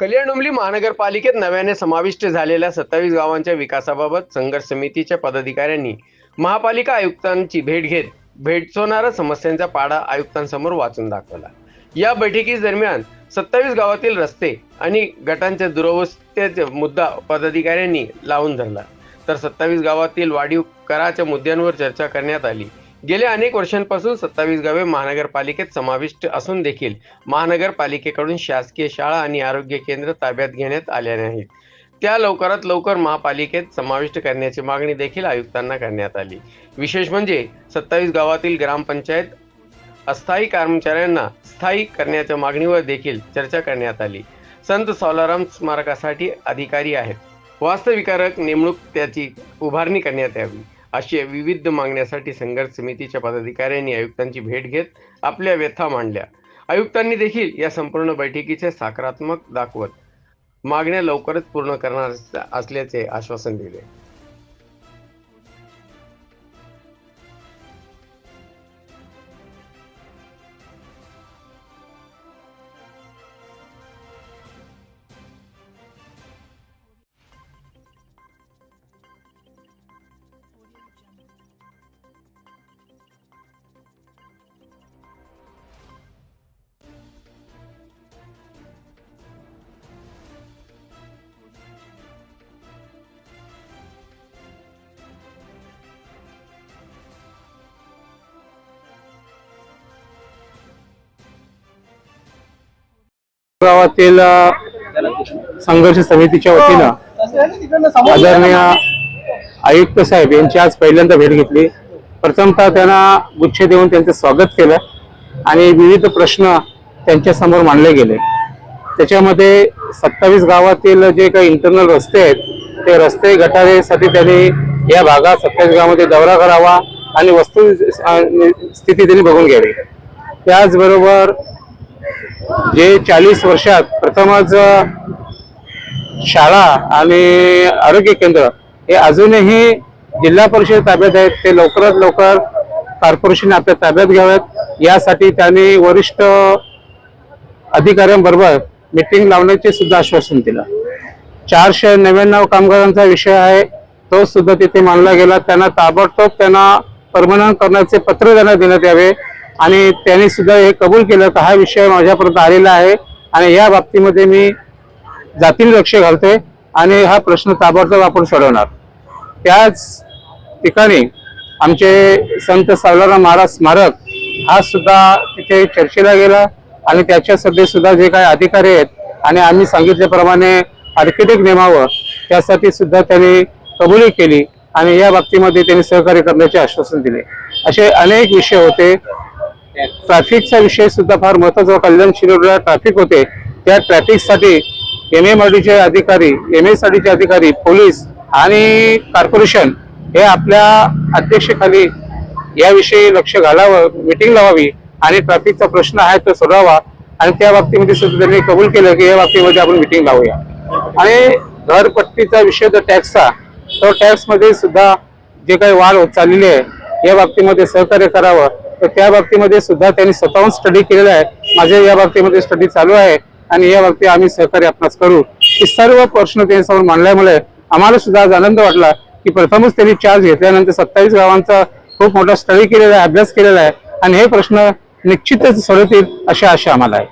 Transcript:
हिंगोली महानगरपालिकेत नव्याने समाविष्ट झालेल्या सत्तावीस गावांच्या विकासाबाबत संघर्ष समितीच्या पदाधिकाऱ्यांनी महापालिका आयुक्तांची भेट घेत भेडसवणाऱ्या समस्यांचा पाडा आयुक्तांसमोर वाचून दाखवला. या बैठकीस दरम्यान सत्तावीस गावातील रस्ते आणि गटांच्या दुरवस्थेचा मुद्दा पदाधिकाऱ्यांनी लावून धरला. तर सत्तावीस गावातील वाढीव कराच्या मुद्द्यांवर चर्चा करण्यात आली. गेल्या अनेक वर्षांपासून सत्तावीस गावे महानगरपालिकेत समाविष्ट असून देखील महानगरपालिकेकडून शासकीय शाळा आणि आरोग्य केंद्र ताब्यात घेण्यात आल्या नाहीत त्या लवकरात लवकर महापालिकेत समाविष्ट करण्याची मागणी देखील आयुक्तांना करण्यात आली. विशेष म्हणजे सत्तावीस गावातील ग्रामपंचायत अस्थायी कर्मचाऱ्यांना स्थायी करण्याच्या मागणीवर देखील चर्चा करण्यात आली. संत सावलाराम स्मारकासाठी अधिकारी आहेत. वास्तविकारक नेमणूक त्याची उभारणी करण्यात यावी. अशा विविध मागण्यासाठी संघर्ष समितीच्या पदाधिकाऱ्यांनी आयुक्तांची भेट घेत आपल्या व्यथा मांडल्या. आयुक्तांनी देखील या संपूर्ण बैठकीचे सकारात्मक दाखवत मागण्या लवकरच पूर्ण करणार असल्याचे आश्वासन दिले. गावातील संघर्ष समितीच्या वतीनं आदरणीय आयुक्त साहेब यांची आज पहिल्यांदा भेट घेतली. प्रथमतः त्यांना गुच्छ देऊन त्यांचं स्वागत केलं आणि विविध प्रश्न त्यांच्यासमोर मांडले गेले. त्याच्यामध्ये सत्तावीस गावातील जे काही इंटरनल रस्ते आहेत ते रस्ते गटारेसाठी त्यांनी या भागात सत्तावीस गावामध्ये दौरा करावा आणि वस्तू स्थिती त्यांनी बघून घ्यावी. त्याचबरोबर जे चाळीस वर्षात प्रथमच शाळा आणि आरोग्य केंद्र हे अजूनही जिल्हा परिषद ताब्यात आहेत. ते लवकरात लवकर कॉर्पोरेशन आपल्या ताब्यात घ्याव्यात. यासाठी त्यांनी वरिष्ठ अधिकाऱ्यांबरोबर मिटिंग लावण्याचे सुद्धा आश्वासन दिलं. चारशे नव्याण्णव कामगारांचा विषय आहे. तो सुद्धा तिथे मानला गेला. त्यांना ताबडतोब त्यांना परमनंट करण्याचे पत्र त्यांना देण्यात यावे. आणि त्यांनी सुद्धा हे कबूल केलं का हा विषय माझ्यापर्यंत आलेला आहे आणि या बाबतीमध्ये मी जातीने लक्ष घालतोय आणि हा प्रश्न ताबडतोब आपण सोडवणार. त्याच ठिकाणी आमचे संत सावलाराम महाराज स्मारक हा सुद्धा तिथे चर्चेला गेला आणि त्याच्या सुद्धा जे काही अधिकारी आहेत आणि आम्ही सांगितल्याप्रमाणे आर्किटेक्ट नेमावं त्यासाठी सुद्धा त्यांनी कबुली केली आणि या बाबतीमध्ये त्यांनी सहकार्य करण्याचे आश्वासन दिले. असे अनेक विषय होते. ट्रॅफिकचा विषय सुद्धा फार महत्त्वाचा कल्याण शिरोडला ट्रॅफिक होते. त्या ट्रॅफिकसाठी एम एम चे अधिकारी एम एस डीचे अधिकारी पोलीस आणि कॉर्पोरेशन हे आपल्या अध्यक्षेखाली याविषयी लक्ष घालावं मिटिंग लावावी आणि ट्रॅफिकचा प्रश्न आहे तो सोडवावा. आणि त्या बाबतीमध्ये सुद्धा त्यांनी कबूल केलं की या बाबतीमध्ये आपण मिटिंग लावूया. आणि घरपट्टीचा विषय जो टॅक्सचा तो टॅक्समध्ये सुद्धा जे काही वाढ होत चाललेली आहे या बाबतीमध्ये सहकार्य करावं. तर त्या बाबतीमध्ये सुद्धा त्यांनी स्वतःहून स्टडी केलेला आहे. माझे या बाबतीमध्ये स्टडी चालू आहे आणि या बाबतीत आम्ही सहकार्य आपणास करू. की सर्व प्रश्न त्यांच्यासमोर मांडल्यामुळे आम्हाला सुद्धा आज आनंद वाटला की प्रथमच त्यांनी चार्ज घेतल्यानंतर सत्तावीस गावांचा खूप मोठा स्टडी केलेला आहे अभ्यास केलेला आहे आणि हे प्रश्न निश्चितच सोडवतील अशी आशा आम्हाला आहे.